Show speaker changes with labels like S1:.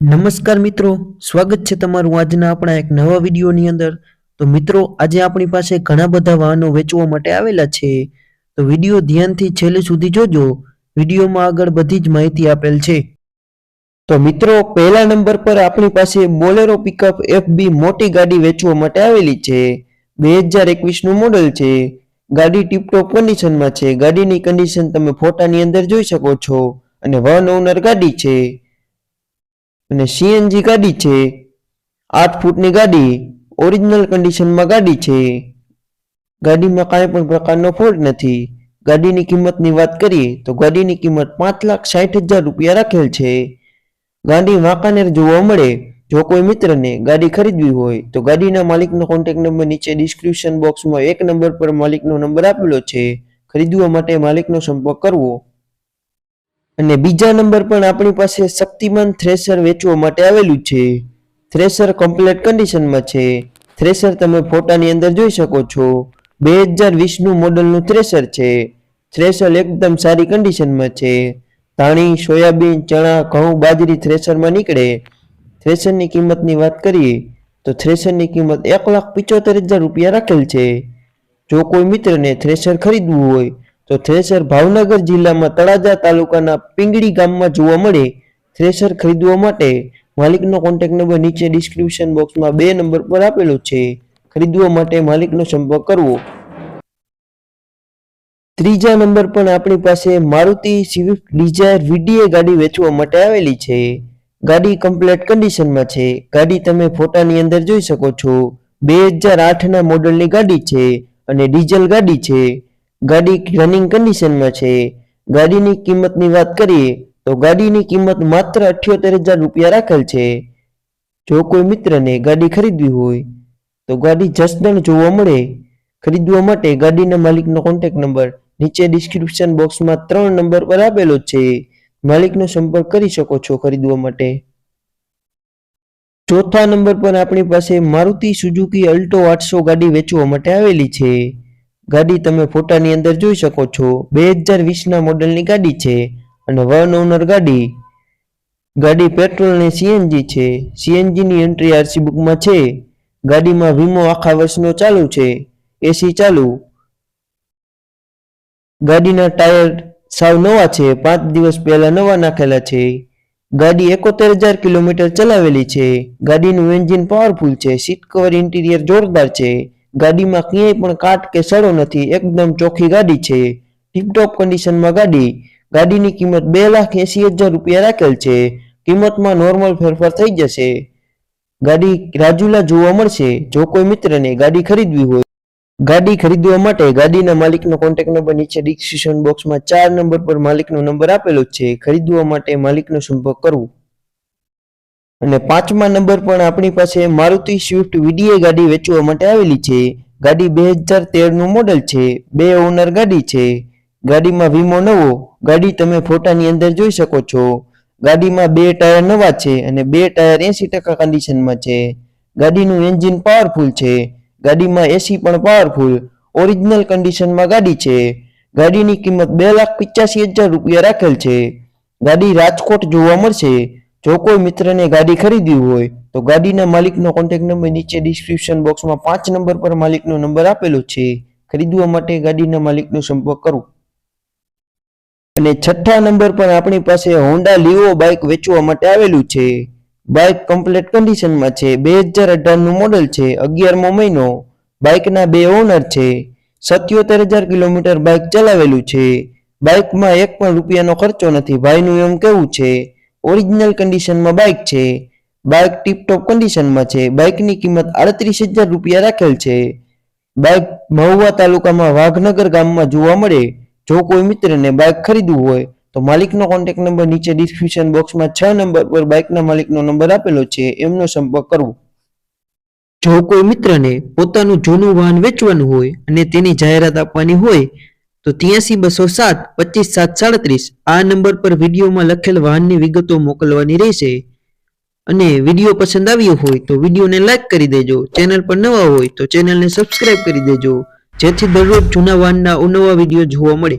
S1: નમસ્કાર મિત્રો, સ્વાગત છે તમારું આજના આપણા એક નવા વિડીયોની અંદર. તો મિત્રો, આજે આપણી પાસે ઘણા બધા વાહનો વેચવા માટે આવેલા છે. તો વીડિયો ધ્યાનથી છેલ્લે સુધી જોજો. વિડીયોમાં આગળ બધી જ માહિતી આપેલ છે. તો મિત્રો, પહેલા નંબર પર આપણી પાસે બોલેરો પિકઅપ એફબી મોટી ગાડી વેચવા માટે આવેલી છે. બે હજાર એકવીસનું મોડલ છે. ગાડી ટીપટોપ કન્ડિશનમાં છે. ગાડીની કન્ડિશન તમે ફોટાની અંદર જોઈ શકો છો. અને વન ઓનર ગાડી છે. અને સીએનજી ગાડી છે. આઠ ફૂટની ગાડી ઓરિજિનલ કન્ડિશનમાં ગાડી છે. ગાડીમાં કાંઈ પણ પ્રકારનો ફોલ્ટ નથી. ગાડીની કિંમતની વાત કરીએ, તો ગાડીની કિંમત પાંચ લાખ સાઠ હજાર રૂપિયા રાખેલ છે. ગાડી વાંકાનેર જોવા મળે. જો કોઈ મિત્રને ગાડી ખરીદવી હોય, તો ગાડીના માલિકનો કોન્ટેક્ટ નંબર નીચે ડિસ્ક્રિપ્શન બોક્સમાં એક નંબર પર માલિકનો નંબર આપેલો છે. ખરીદવા માટે માલિકનો સંપર્ક કરવો. અને બીજા નંબર પણ આપણી પાસે શક્તિમાન થ્રેસર વેચવા માટે આવેલું છે. થ્રેસર કમ્પ્લીટ કન્ડિશનમાં છે. થ્રેસર તમે ફોટાની અંદર જોઈ શકો છો. બે હજાર વીસનું મોડલનું થ્રેસર છે. થ્રેસર એકદમ સારી કન્ડિશનમાં છે. ધાણી, સોયાબીન, ચણા, ઘઉં, બાજરી થ્રેસરમાં નીકળે. થ્રેસરની કિંમતની વાત કરીએ, તો થ્રેસરની કિંમત એક લાખ પિચોતેર હજાર રૂપિયા રાખેલ છે. જો કોઈ મિત્રને થ્રેસર ખરીદવું હોય તો થ્રેસર ભાવનગર જિલ્લામાં તળાજા તાલુકાના પિંગળી ગામમાં જોવા મળે. થ્રેસર ખરીદવા માટે માલિકનો કોન્ટેક્ટ નંબર નીચે ડિસ્ક્રિપ્શન બોક્સમાં બે નંબર પર આપેલો છે. ખરીદવા માટે માલિકનો સંપર્ક કરવો. ત્રીજા નંબર પણ આપણી પાસે મારુતિ સ્વિફ્ટ ડિઝાયર વીડીએ ગાડી વેચવા માટે આવેલી છે. ગાડી કમ્પ્લેટ કન્ડિશનમાં છે. ગાડી તમે ફોટાની અંદર જોઈ શકો છો. બે હજાર આઠના મોડલની ગાડી છે અને ડીઝલ ગાડી છે. ગાડી રનિંગ કન્ડિશનમાં છે. ગાડીની કિંમતની વાત કરીએ, તો ગાડીની કિંમત માત્ર અઠ્યોતેર હજાર રૂપિયા રાખેલ છે. જો કોઈ મિત્રને ગાડી ખરીદવી હોય, તો ગાડી જસદણ જોવા મળે. ખરીદવા માટે ગાડીના માલિકનો કોન્ટેક્ટ નંબર નીચે ડિસ્ક્રિપ્શન બોક્સમાં ત્રણ નંબર પર આપેલો છે. માલિકનો સંપર્ક કરી શકો છો ખરીદવા માટે. ચોથા નંબર પર આપણી પાસે મારુતિ સુઝુકી અલ્ટો આઠસો ગાડી વેચવા માટે આવેલી છે. ગાડી તમે ફોટાની અંદર જોઈ શકો છો. બે હજાર વીસના મોડલની ગાડી છે અને વન ઓનર ગાડી. ગાડી પેટ્રોલ અને સીએનજી છે. સીએનજીની એન્ટ્રી આરસી બુકમાં છે. ગાડીમાં વીમો આખા વર્ષનો ચાલુ છે. એસી ચાલુ. ગાડીના ટાયર સાવ નવા છે. પાંચ દિવસ પહેલા નવા નાખેલા છે. ગાડી એકોતેર હજાર કિલોમીટર ચલાવેલી છે. ગાડીનું એન્જિન પાવરફુલ છે. સીટ કવર ઇન્ટિરિયર જોરદાર છે. ગાડીમાં ક્યાંય પણ કાટ કે સડો નથી, એકદમ ચોખ્ખી ગાડી છે. ટીપટોપ કન્ડિશનમાં ગાડી. ગાડીની કિંમત બે લાખ એસી હજાર રૂપિયા રાખેલ છે. કિંમતમાં નોર્મલ ફેરફાર થઈ જશે. ગાડી રાજુલા જોવા મળશે. જો કોઈ મિત્રને ગાડી ખરીદવી હોય, ગાડી ખરીદવા માટે ગાડીના માલિકનો કોન્ટેક્ટ નંબર નીચે ડિસ્ક્રિપ્શન બોક્સમાં ચાર નંબર પર માલિકનો નંબર આપેલો છે. ખરીદવા માટે માલિકનો સંપર્ક કરવો. અને પાંચમા નંબર પણ આપણી પાસે મારુતિ સ્વિફ્ટ વીડીએ ગાડી વેચવા માટે આવેલી છે. ગાડી બે હજાર તેરનું મોડલ છે, બે ઓનર ગાડી છે. ગાડીમાં વીમો નવો, ગાડી તમે ફોટાની અંદર જોઈ શકો છો. ગાડીમાં બે ટાયર નવા છે અને બે ટાયર એસી ટકા કન્ડિશનમાં છે. ગાડીનું એન્જિન પાવરફુલ છે. ગાડીમાં એસી પણ પાવરફુલ ઓરિજિનલ કન્ડિશનમાં ગાડી છે. ગાડીની કિંમત બે લાખ પિચ્યાસી હજાર રૂપિયા રાખેલ છે. ગાડી રાજકોટ જોવા મળશે. જો કોઈ મિત્રને ગાડી ખરીદવી હોય, તો ગાડીના માલિકનો કોન્ટેક્ટ નંબર નીચે ડિસ્ક્રિપ્શન બોક્સમાં પાંચ નંબર પર માલિકનો નંબર આપેલો છે. ખરીદવા માટે ગાડીના માલિકનો સંપર્ક કરો. અને છઠ્ઠા નંબર પર આપણી પાસે હોન્ડા લીવો બાઇક વેચવા માટે આવેલું છે. બાઇક કમ્પ્લીટ કન્ડિશનમાં છે. બે હજાર અઢારનું મોડલ છે. અગિયારમો મહિનો. બાઇકના બે ઓનર છે. સત્યોતેર હજાર કિલોમીટર બાઇક ચલાવેલું છે. બાઇકમાં એક પણ રૂપિયાનો ખર્ચો નથી. ભાઈનું એમ કેવું છે. ઓરિજિનલ કન્ડિશનમાં બાઇક છે બાઇક ટીપટોપ કન્ડિશનમાં છે બાઇકની કિંમત આડત્રીસ હજાર રૂપિયા રાખેલ છે. બાઇક મહુવા તાલુકામાં વાઘનગર ગામમાં જોવા મળે, જો કોઈ મિત્રને બાઇક ખરીદવું હોય, તો માલિકનો કોન્ટેક્ટ નંબર નીચે ડિસ્ક્રિપ્શન બોક્સમાં છ નંબર પર બાઇકના માલિકનો નંબર આપેલો છે, એમનો સંપર્ક કરવો. જો કોઈ મિત્રને પોતાનું જૂનું વાહન વેચવાનું હોય અને તેની જાહેરાત આપવાની હોય તો ત્યાંસી બસો સાત, પચીસ સાત, સાડત્રીસ આ નંબર પર વિડીયોમાં લખેલ વાહનની વિગતો મોકલવાની રહેશે. અને વીડિયો પસંદ આવ્યો હોય તો વિડીયોને લાઇક કરી દેજો. ચેનલ પર નવા હોય તો ચેનલને સબસ્ક્રાઇબ કરી દેજો. જેથી દરરોજ જૂના વાહનના અવનવા વીડિયો જોવા મળે.